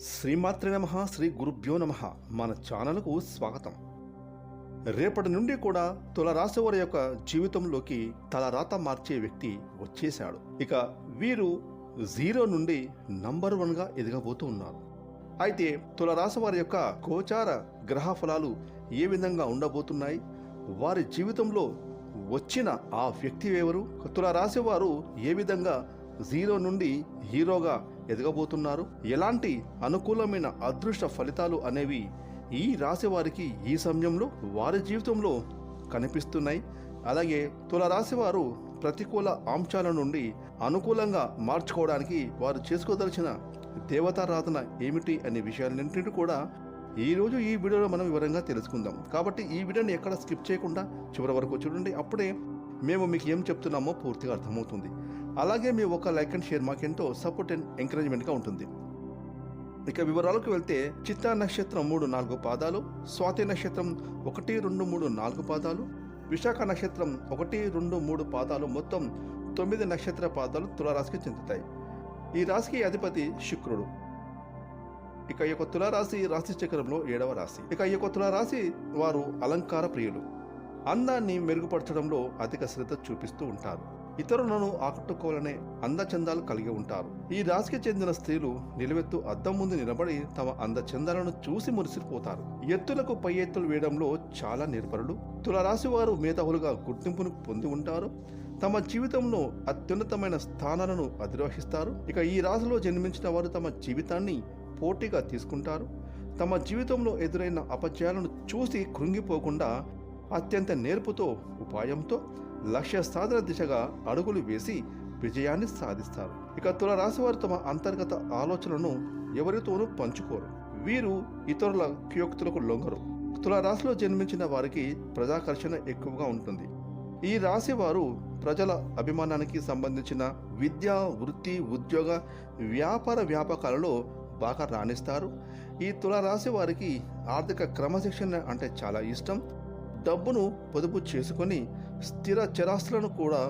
శ్రీమాత్రి నమ శ్రీ గురుభ్యో నమ. మన ఛానల్కు స్వాగతం. రేపటి నుండి కూడా తులరాశి వారి యొక్క జీవితంలోకి తలరాత మార్చే వ్యక్తి వచ్చేశాడు. ఇక వీరు జీరో నుండి నంబర్ వన్గా ఎదగబోతూ ఉన్నారు. అయితే తులరాశి వారి యొక్క గోచార గ్రహ ఫలాలు ఏ విధంగా ఉండబోతున్నాయి? వారి జీవితంలో వచ్చిన ఆ వ్యక్తి ఎవరు? తులరాశి వారు ఏ విధంగా జీరో నుండి హీరోగా ఎదగబోతున్నారు. ఎలాంటి అనుకూలమైన అదృష్ట ఫలితాలు అనేవి ఈ రాశి వారికి ఈ సమయంలో వారి జీవితంలో కనిపిస్తున్నాయి. అలాగే తులరాశి వారు ప్రతికూల అంశాల నుండి అనుకూలంగా మార్చుకోవడానికి వారు చేసుకోదలిచిన దేవతారాధన ఏమిటి అనే విషయాలన్నింటినీ కూడా ఈ రోజు ఈ వీడియోలో మనం వివరంగా తెలుసుకుందాం. కాబట్టి ఈ వీడియోని ఎక్కడ స్కిప్ చేయకుండా చివరి వరకు చూడండి. అప్పుడే మేము మీకు ఏం చెప్తున్నామో పూర్తిగా అర్థమవుతుంది. అలాగే మీ ఒక లైక్ అండ్ షేర్ మాకెంతో సపోర్ట్ అండ్ ఎంకరేజ్మెంట్గా ఉంటుంది. ఇక వివరాలకు వెళ్తే చిత్తా నక్షత్రం మూడు నాలుగు పాదాలు స్వాతి నక్షత్రం ఒకటి రెండు మూడు నాలుగు పాదాలు విశాఖ నక్షత్రం ఒకటి రెండు మూడు పాదాలు మొత్తం తొమ్మిది నక్షత్ర పాదాలు తులారాశికి చెందుతాయి. ఈ రాశికి అధిపతి శుక్రుడు. ఇక ఈ యొక్క తులారాశి రాశి చక్రంలో ఏడవ రాశి. ఇక ఈ యొక్క తులారాశి వారు అలంకార ప్రియులు. అందాన్ని మెరుగుపరచడంలో అధిక శ్రద్ధ చూపిస్తూ ఉంటారు. ఇతరులను ఆకట్టుకోవాలనే అందచందాలు కలిగి ఉంటారు. ఈ రాశికి చెందిన స్త్రీలు నిలువెత్తు అద్దం ముందు నిలబడి తమ అందచందాలను చూసి మురిసిపోతారు. ఎత్తులకు పై ఎత్తులు వేయడంలో చాలా నిర్భరులు. తులరాశి వారు మేధావులుగా గుర్తింపును పొంది ఉంటారు. తమ జీవితంలో అత్యున్నతమైన స్థానాలను అధిరోహిస్తారు. ఇక ఈ రాశిలో జన్మించిన వారు తమ జీవితాన్ని పోటీగా తీసుకుంటారు. తమ జీవితంలో ఎదురైన అపజయాలను చూసి కృంగిపోకుండా అత్యంత నేర్పుతో ఉపాయంతో లక్ష్య సాధన దిశగా అడుగులు వేసి విజయాన్ని సాధిస్తారు. ఇక తులరాశి వారు తమ అంతర్గత ఆలోచనలను ఎవరితోనూ పంచుకోరు. వీరు ఇతరుల క్యోక్తులకు లొంగరు. తులరాశిలో జన్మించిన వారికి ప్రజాకర్షణ ఎక్కువగా ఉంటుంది. ఈ రాశి వారు ప్రజల అభిమానానికి సంబంధించిన విద్య వృత్తి ఉద్యోగ వ్యాపార వ్యాపకాలలో బాగా రాణిస్తారు. ఈ తులరాశి వారికి ఆర్థిక క్రమశిక్షణ అంటే చాలా ఇష్టం. డబ్బును పొదుపు చేసుకొని స్థిర చరాస్తులను కూడా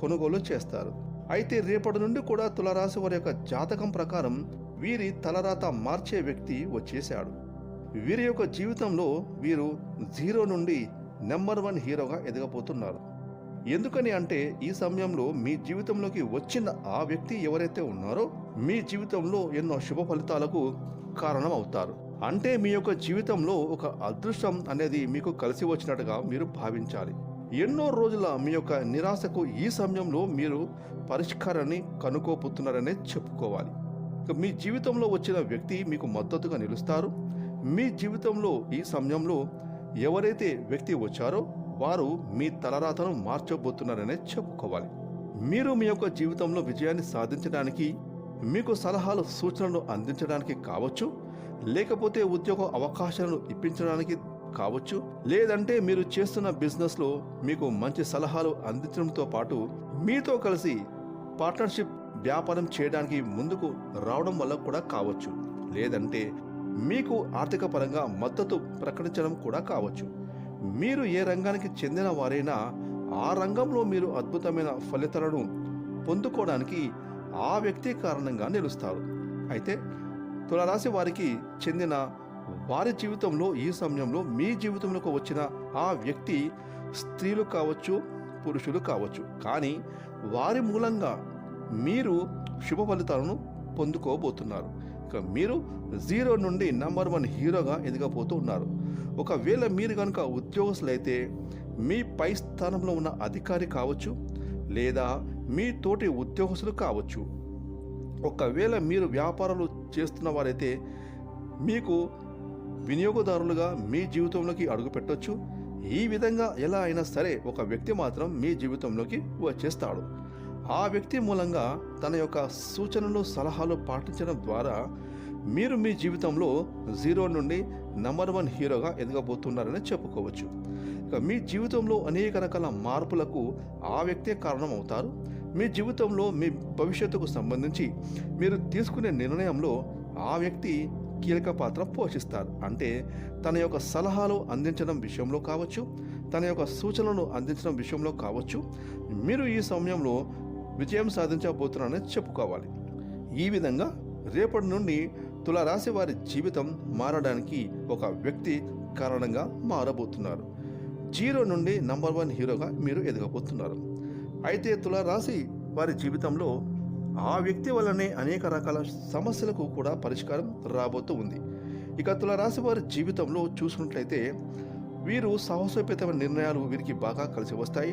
కొనుగోలు చేస్తారు. అయితే రేపటి నుండి కూడా తులరాశి వారి యొక్క జాతకం ప్రకారం వీరి తలరాత మార్చే వ్యక్తి వచ్చేశాడు. వీరి యొక్క జీవితంలో వీరు జీరో నుండి నెంబర్ వన్ హీరోగా ఎదగబోతున్నారు. ఎందుకని అంటే ఈ సమయంలో మీ జీవితంలోకి వచ్చిన ఆ వ్యక్తి ఎవరైతే ఉన్నారో మీ జీవితంలో ఎన్నో శుభ ఫలితాలకు కారణం అవుతారు అంటే మీ యొక్క జీవితంలో ఒక అదృష్టం అనేది మీకు కలిసి వచ్చినట్టుగా మీరు భావించాలి. ఎన్నో రోజుల మీ యొక్క నిరాశకు ఈ సమయంలో మీరు పరిష్కారాన్ని కనుక్కోపోతున్నారనే చెప్పుకోవాలి. మీ జీవితంలో వచ్చిన వ్యక్తి మీకు మద్దతుగా నిలుస్తారు. మీ జీవితంలో ఈ సమయంలో ఎవరైతే వ్యక్తి వచ్చారో వారు మీ తలరాతను మార్చబోతున్నారనే చెప్పుకోవాలి. మీరు మీ యొక్క జీవితంలో విజయాన్ని సాధించడానికి మీకు సలహాలు సూచనలు అందించడానికి కావచ్చు. లేకపోతే ఉద్యోగ అవకాశాలను ఇప్పించడానికి కావచ్చు లేదంటే మీరు చేస్తున్న బిజినెస్లో మీకు మంచి సలహాలు అందించడంతో పాటు మీతో కలిసి పార్ట్నర్షిప్ వ్యాపారం చేయడానికి ముందుకు రావడం వల్ల కూడా కావచ్చు లేదంటే మీకు ఆర్థిక పరంగా మద్దతు ప్రకటించడం కూడా కావచ్చు. మీరు ఏ రంగానికి చెందిన వారైనా ఆ రంగంలో మీరు అద్భుతమైన ఫలితాలను పొందుకోవడానికి ఆ వ్యక్తి కారణంగా నిలుస్తారు. అయితే తులరాశి వారికి చెందిన వారి జీవితంలో ఈ సమయంలో మీ జీవితంలోకి వచ్చిన ఆ వ్యక్తి స్త్రీలు కావచ్చు పురుషులు కావచ్చు. కానీ వారి మూలంగా మీరు శుభ ఫలితాలను పొందుకోబోతున్నారు. ఇక మీరు జీరో నుండి నంబర్ వన్ హీరోగా ఎదగబోతూ ఉన్నారు. ఒకవేళ మీరు కనుక ఉద్యోగస్తులైతే మీ పై స్థానంలో ఉన్న అధికారి కావచ్చు లేదా మీ తోటి ఉద్యోగస్తులు కావచ్చు ఒకవేళ మీరు వ్యాపారాలు చేస్తున్న వారైతే మీకు వినియోగదారులుగా మీ జీవితంలోకి అడుగుపెట్టొచ్చు ఈ విధంగా ఎలా అయినా సరే ఒక వ్యక్తి మాత్రం మీ జీవితంలోకి వచ్చేస్తాడు. ఆ వ్యక్తి మూలంగా తన యొక్క సూచనలు సలహాలు పాటించడం ద్వారా మీరు మీ జీవితంలో జీరో నుండి నంబర్ వన్ హీరోగా ఎదగబోతున్నారని చెప్పుకోవచ్చు. ఇక మీ జీవితంలో అనేక రకాల మార్పులకు ఆ వ్యక్తే కారణం అవుతారు మీ జీవితంలో మీ భవిష్యత్తుకు సంబంధించి మీరు తీసుకునే నిర్ణయంలో ఆ వ్యక్తి కీలక పాత్ర పోషిస్తారు. అంటే తన యొక్క సలహాలు అందించడం విషయంలో కావచ్చు తన యొక్క సూచనలను అందించడం విషయంలో కావచ్చు మీరు ఈ సమయంలో విజయం సాధించబోతున్నారని చెప్పుకోవాలి. ఈ విధంగా రేపటి నుండి తులారాశి వారి జీవితం మారడానికి ఒక వ్యక్తి కారణంగా మారబోతున్నారు. జీరో నుండి నంబర్ వన్ హీరోగా మీరు ఎదగబోతున్నారు. అయితే తులారాశి వారి జీవితంలో ఆ వ్యక్తి వల్లనే అనేక రకాల సమస్యలకు కూడా పరిష్కారం రాబోతూ ఉంది. ఇక తులారాశి వారి జీవితంలో చూసుకున్నట్లయితే వీరు సాహసోపేతమైన నిర్ణయాలు వీరికి బాగా కలిసి వస్తాయి.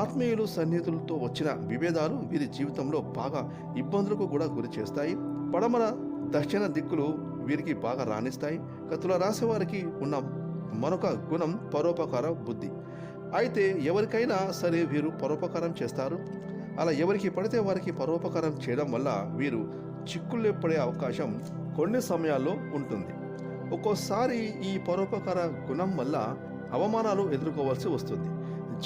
ఆత్మీయులు సన్నిహితులతో వచ్చిన విభేదాలు వీరి జీవితంలో బాగా ఇబ్బందులకు కూడా గురి చేస్తాయి. పడమర దక్షిణ దిక్కులు వీరికి బాగా రాణిస్తాయి. కతుల రాశి వారికి ఉన్న మరొక గుణం పరోపకార బుద్ధి. అయితే ఎవరికైనా సరే వీరు పరోపకారం చేస్తారు. అలా ఎవరికి పడితే వారికి పరోపకారం చేయడం వల్ల వీరు చిక్కుల్లో పడే అవకాశం కొన్ని సమయాల్లో ఉంటుంది. ఒక్కోసారి ఈ పరోపకార గుణం వల్ల అవమానాలు ఎదుర్కోవాల్సి వస్తుంది.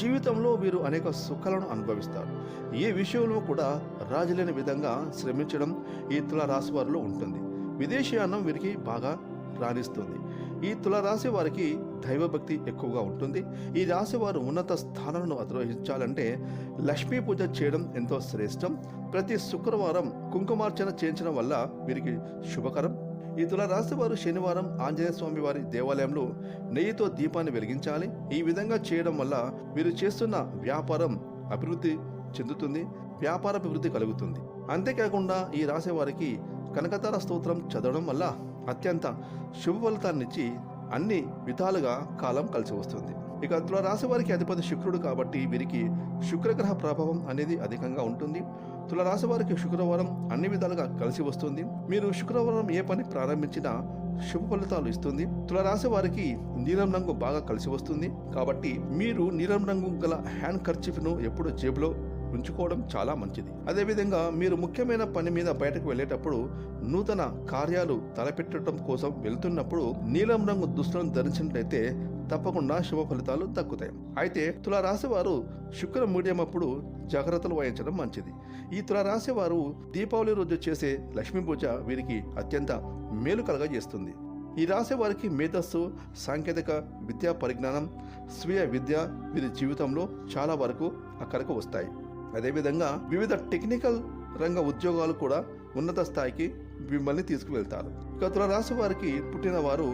జీవితంలో వీరు అనేక సుఖాలను అనుభవిస్తారు. ఏ విషయంలో కూడా రాజులేని విధంగా శ్రమించడం ఈ తుల రాశి వారిలో ఉంటుంది. విదేశీయానం వీరికి బాగా రాణిస్తుంది. ఈ తులరాశి వారికి దైవభక్తి ఎక్కువగా ఉంటుంది. ఈ రాశి వారు ఉన్నత స్థానాలను అధిరోహించాలంటే లక్ష్మీ పూజ చేయడం ఎంతో శ్రేష్టం. ప్రతి శుక్రవారం కుంకుమార్చన చేయించడం వల్ల వీరికి శుభకరం. ఈ తులరాశి వారు శనివారం ఆంజనేయ స్వామి వారి దేవాలయంలో నెయ్యితో దీపాన్ని వెలిగించాలి. ఈ విధంగా చేయడం వల్ల వీరు చేస్తున్న వ్యాపారం అభివృద్ధి చెందుతుంది వ్యాపార అభివృద్ధి కలుగుతుంది. అంతేకాకుండా ఈ రాశి వారికి కనకతార స్తోత్రం చదవడం వల్ల అత్యంత శుభ ఫలితాన్నిచ్చి అన్ని విధాలుగా కాలం కలిసి వస్తుంది. ఇక తుల రాశి వారికి అధిపతి శుక్రుడు కాబట్టి వీరికి శుక్రగ్రహ ప్రభావం అనేది అధికంగా ఉంటుంది. తుల రాశి వారికి శుక్రవారం అన్ని విధాలుగా కలిసి వస్తుంది. మీరు శుక్రవారం ఏ పని ప్రారంభించినా శుభ ఫలితాలు ఇస్తుంది. తులరాశి వారికి నీలం రంగు బాగా కలిసి వస్తుంది. కాబట్టి మీరు నీలం రంగు గల హ్యాండ్ ఖర్చిఫ్ను ఎప్పుడు జేబులో ఉంచుకోవడం చాలా మంచిది. అదేవిధంగా మీరు ముఖ్యమైన పని మీద బయటకు వెళ్ళేటప్పుడు నూతన కార్యాలు తలపెట్టడం కోసం వెళ్తున్నప్పుడు నీలం రంగు దుస్తులను ధరించినట్లయితే తప్పకుండా శుభ ఫలితాలు తగ్గుతాయి అయితే తులారాశి వారు శుక్ర మీడియం అప్పుడు జాగ్రత్తలు వహించడం మంచిది. ఈ తులారాశి వారు దీపావళి రోజు చేసే లక్ష్మీ పూజ వీరికి అత్యంత మేలు కలగజేస్తుంది. ఈ రాశి వారికి మేధస్సు సాంకేతిక విద్యా పరిజ్ఞానం స్వీయ విద్య వీరి జీవితంలో చాలా వరకు అక్కడకు వస్తాయి. అదేవిధంగా వివిధ టెక్నికల్ రంగ ఉద్యోగాలు కూడా ఉన్నత స్థాయికి మిమ్మల్ని తీసుకువెళ్తారు. ఇక తులరాశి వారికి పుట్టిన వారు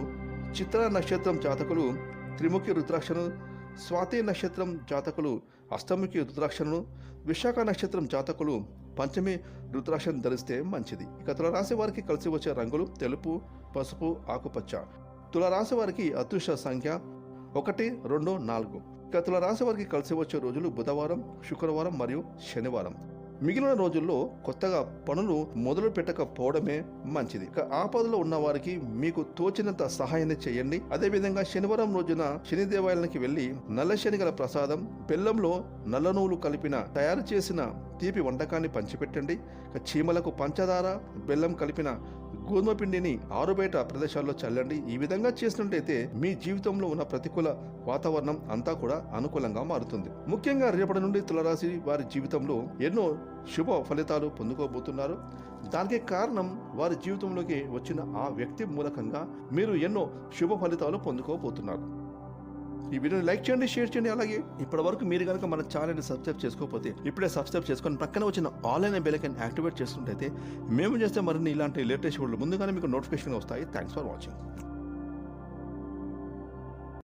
చిత్ర నక్షత్రం జాతకులు త్రిముఖి రుద్రాక్షను స్వాతి నక్షత్రం జాతకులు అష్టముఖి రుద్రాక్షను విశాఖ నక్షత్రం జాతకులు పంచమి రుద్రాక్షను ధరిస్తే మంచిది. ఇక తులరాశి వారికి కలిసి వచ్చే రంగులు తెలుపు పసుపు ఆకుపచ్చ. తులరాశి వారికి అదృష్ట సంఖ్య ఒకటి రెండు నాలుగు. తుల రాశి వారికి కలిసి వచ్చే రోజులు బుధవారం శుక్రవారం మరియు శనివారం. మిగిలిన రోజుల్లో కొత్తగా పనులు మొదలు పెట్టకపోవడమే మంచిది. ఇక ఆపదలో ఉన్న వారికి మీకు తోచినంత సహాయాన్ని చేయండి. అదేవిధంగా శనివారం రోజున శని దేవాలయానికి వెళ్ళి నల్ల శనిగల ప్రసాదం బెల్లంలో నల్ల నువ్వులు కలిపిన తయారు చేసిన తీపి వంటకాన్ని పంచిపెట్టండి. చీమలకు పంచదార బెల్లం కలిపిన గోధుమ పిండిని ఆరుబయట ప్రదేశాల్లో చల్లండి. ఈ విధంగా చేసినట్టయితే మీ జీవితంలో ఉన్న ప్రతికూల వాతావరణం అంతా కూడా అనుకూలంగా మారుతుంది. ముఖ్యంగా రేపటి నుండి తులరాశి వారి జీవితంలో ఎన్నో శుభ ఫలితాలు పొందుకోబోతున్నారు. దానికి కారణం వారి జీవితంలోకి వచ్చిన ఆ వ్యక్తి మూలకంగా మీరు ఎన్నో శుభ ఫలితాలు పొందుకోబోతున్నారు. ఈ వీడియోని లైక్ చేయండి షేర్ చేయండి అలాగే ఇప్పటి వరకు మీరు కనుక మన ఛానల్ని సబ్స్క్రైబ్ చేసుకోకపోతే ఇప్పుడే సబ్స్క్రైబ్ చేసుకొని పక్కన వచ్చిన ఆన్లైన్ బెలకన్ యాక్టివేట్ చేస్తుంటే మేము చేస్తే మరిన్ని ఇలాంటి లేటెస్ట్ వీడియోలు ముందుగానే మీకు నోటిఫికేషన్ వస్తాయి. Thanks for watching